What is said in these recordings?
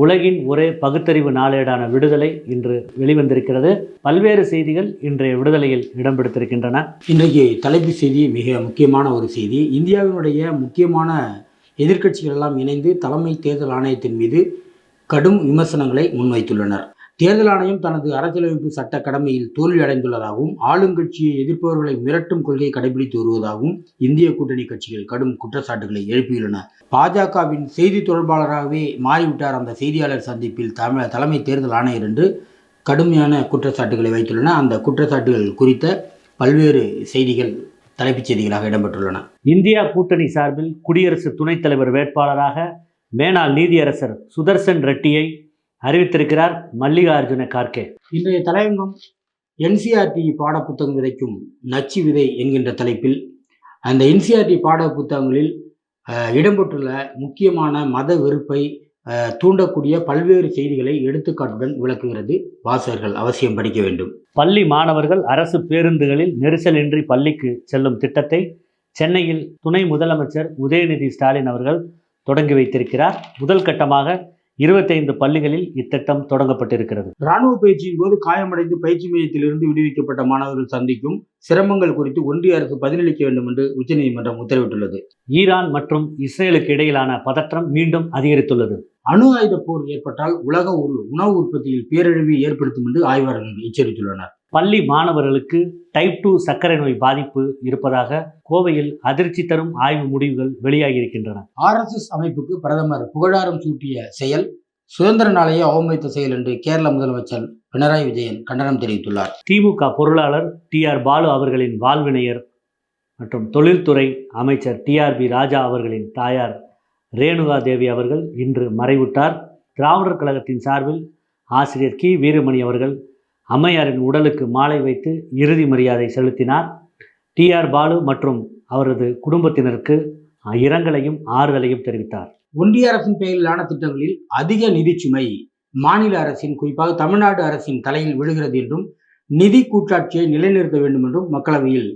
உலகின் ஒரே பகுத்தறிவு நாளேடான விடுதலை இன்று வெளிவந்திருக்கிறது. பல்வேறு செய்திகள் இன்றைய விடுதலையில் இடம்பெடுத்திருக்கின்றன இன்றைக்கு தலைப்பு செய்தி மிக முக்கியமான ஒரு செய்தி. இந்தியாவினுடைய முக்கியமான எதிர்க்கட்சிகள் எல்லாம் இணைந்து தலைமை தேர்தல் ஆணையத்தின் மீது கடும் விமர்சனங்களை முன்வைத்துள்ளனர். தேர்தல் ஆணையம் தனது அரசியலமைப்பு சட்ட கடமையில் தோல்வி அடைந்துள்ளதாகவும் ஆளுங்கட்சியை எதிர்ப்பவர்களை மிரட்டும் கொள்கை கடைபிடித்து வருவதாகவும் இந்திய கூட்டணி கட்சிகள் கடும் குற்றச்சாட்டுகளை எழுப்பியுள்ளன. பாஜகவின் செய்தி தொடர்பாளராகவே மாறிவிட்டார் அந்த செய்தியாளர் சந்திப்பில் தமிழ் தலைமை தேர்தல் ஆணையர் என்று கடுமையான குற்றச்சாட்டுகளை வைத்துள்ளன. அந்த குற்றச்சாட்டுகள் குறித்த பல்வேறு செய்திகள் தலைப்புச் செய்திகளாக இடம்பெற்றுள்ளன. இந்தியா கூட்டணி சார்பில் குடியரசு துணைத் தலைவர் வேட்பாளராக மேனாள் நீதியரசர் சுதர்சன் ரெட்டியை அறிவித்திருக்கிறார் மல்லிகார்ஜுன கார்கே. இன்றைய தலையங்கம் என்சிஆர்டி பாடப்புத்தகம் விதைக்கும் நச்சு விதை என்கின்ற தலைப்பில் அந்த என்சிஆர்டி பாட புத்தகங்களில் இடம்பெற்றுள்ள முக்கியமான மத வெறுப்பை தூண்டக்கூடிய பல்வேறு செய்திகளை எடுத்துக்காட்டுடன் விளக்குகிறது வாசகர்கள் அவசியம் படிக்க வேண்டும். பள்ளி மாணவர்கள் அரசு பேருந்துகளில் நெரிசலின்றி பள்ளிக்கு செல்லும் திட்டத்தை சென்னையில் துணை முதலமைச்சர் உதயநிதி ஸ்டாலின் அவர்கள் தொடங்கி வைத்திருக்கிறார். முதல் கட்டமாக இருபத்தைந்து பள்ளிகளில் இத்திட்டம் தொடங்கப்பட்டிருக்கிறது. ராணுவ பயிற்சியின் போது காயமடைந்து பயிற்சி மையத்திலிருந்து விடுவிக்கப்பட்ட மாணவர்கள் சந்திக்கும் சிரமங்கள் குறித்து ஒன்றிய அரசு பதிலளிக்க வேண்டும் என்று உச்சநீதிமன்றம் உத்தரவிட்டுள்ளது. ஈரான் மற்றும் இஸ்ரேலுக்கு இடையிலான பதற்றம் மீண்டும் அதிகரித்துள்ளது. அணு ஆயுத போர் ஏற்பட்டால் உலக ஒரு உணவு உற்பத்தியில் பேரழிவை ஏற்படுத்தும் என்று ஆய்வாளர்கள் எச்சரித்துள்ளனர். பள்ளி மாணவர்களுக்கு டைப் டூ சர்க்கரை நோய் பாதிப்பு இருப்பதாக கோவையில் அதிர்ச்சி தரும் ஆய்வு முடிவுகள் வெளியாகியிருக்கின்றன. ஆர்எஸ்எஸ் அமைப்புக்கு பிரதமர் புகழாரம் சூட்டிய செயல் சுதந்திர நாளையே அவமதித்த செயல் என்று கேரள முதலமைச்சர் பினராயி விஜயன் கண்டனம் தெரிவித்துள்ளார். திமுக பொருளாளர் டி ஆர் பாலு அவர்களின் வாழ்வினையர் மற்றும் தொழில்துறை அமைச்சர் டிஆர்பி ராஜா அவர்களின் தாயார் ரேணுகா தேவி அவர்கள் இன்று மறைவுட்டார் திராவிடர் கழகத்தின் சார்பில் ஆசிரியர் கி. வீரமணி அவர்கள் அம்மையாரின் உடலுக்கு மாலை வைத்து இறுதி மரியாதை செலுத்தினார். டிஆர் பாலு மற்றும் அவரது குடும்பத்தினருக்கு இரங்கலையும் ஆறுதலையும் தெரிவித்தார். ஒன்றிய அரசின் பெயரிலான திட்டங்களில் அதிக நிதி சுமை மாநில அரசின் குறிப்பாக தமிழ்நாடு அரசின் தலையில் விழுகிறது என்றும் நிதி கூட்டாட்சியை நிலைநிறுத்த வேண்டும் என்றும் மக்களவையில்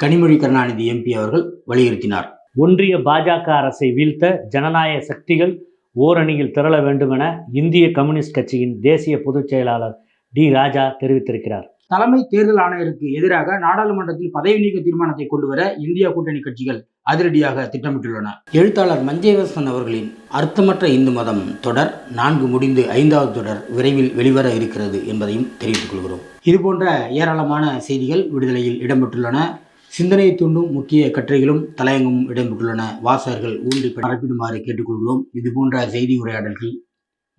கனிமொழி கருணாநிதி எம்பி அவர்கள் வலியுறுத்தினார். ஒன்றிய பாஜக அரசை வீழ்த்த ஜனநாயக சக்திகள் ஓரணியில் திரள வேண்டுமென இந்திய கம்யூனிஸ்ட் கட்சியின் தேசிய பொதுச் செயலாளர் டி ராஜா தெரிவித்திருக்கிறார். தலைமை தேர்தல் ஆணையருக்கு எதிராக நாடாளுமன்றத்தில் பதவி நீக்க தீர்மானத்தை கொண்டு வர இந்தியா கூட்டணி கட்சிகள் அதிரடியாக திட்டமிட்டுள்ளன. எழுத்தாளர் மஞ்சேவசன் அவர்களின் அர்த்தமற்ற இந்து மதம் தொடர் நான்கு முடிந்து ஐந்தாவது தொடர் விரைவில் வெளிவர இருக்கிறது என்பதையும் தெரிவித்துக் கொள்கிறோம். இதுபோன்ற ஏராளமான செய்திகள் விடுதலையில் இடம்பெற்றுள்ளன. சிந்தனை தூண்டும் முக்கிய கட்டுரைகளும் தலையங்கமும் இடம்பெற்றுள்ளன. வாசகர்கள் ஊன்றி பரப்பிடுமாறு கேட்டுக்கொள்கிறோம். இதுபோன்ற செய்தி உரையாடல்கள்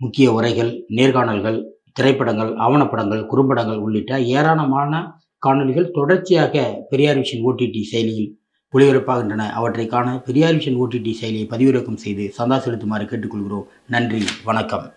முக்கிய உரைகள் நேர்காணல்கள் திரைப்படங்கள் ஆவணப்படங்கள் குறும்படங்கள் உள்ளிட்ட ஏராளமான காணொளிகள் தொடர்ச்சியாக பெரியார் விஷன் ஓடிடி செயலியில் ஒளிபரப்பாகின்றன. அவற்றை காண பெரியார் விஷன் ஓடிடி செயலியை பதிவிறக்கம் செய்து சந்தா செலுத்துமாறு கேட்டுக்கொள்கிறோம். நன்றி வணக்கம்.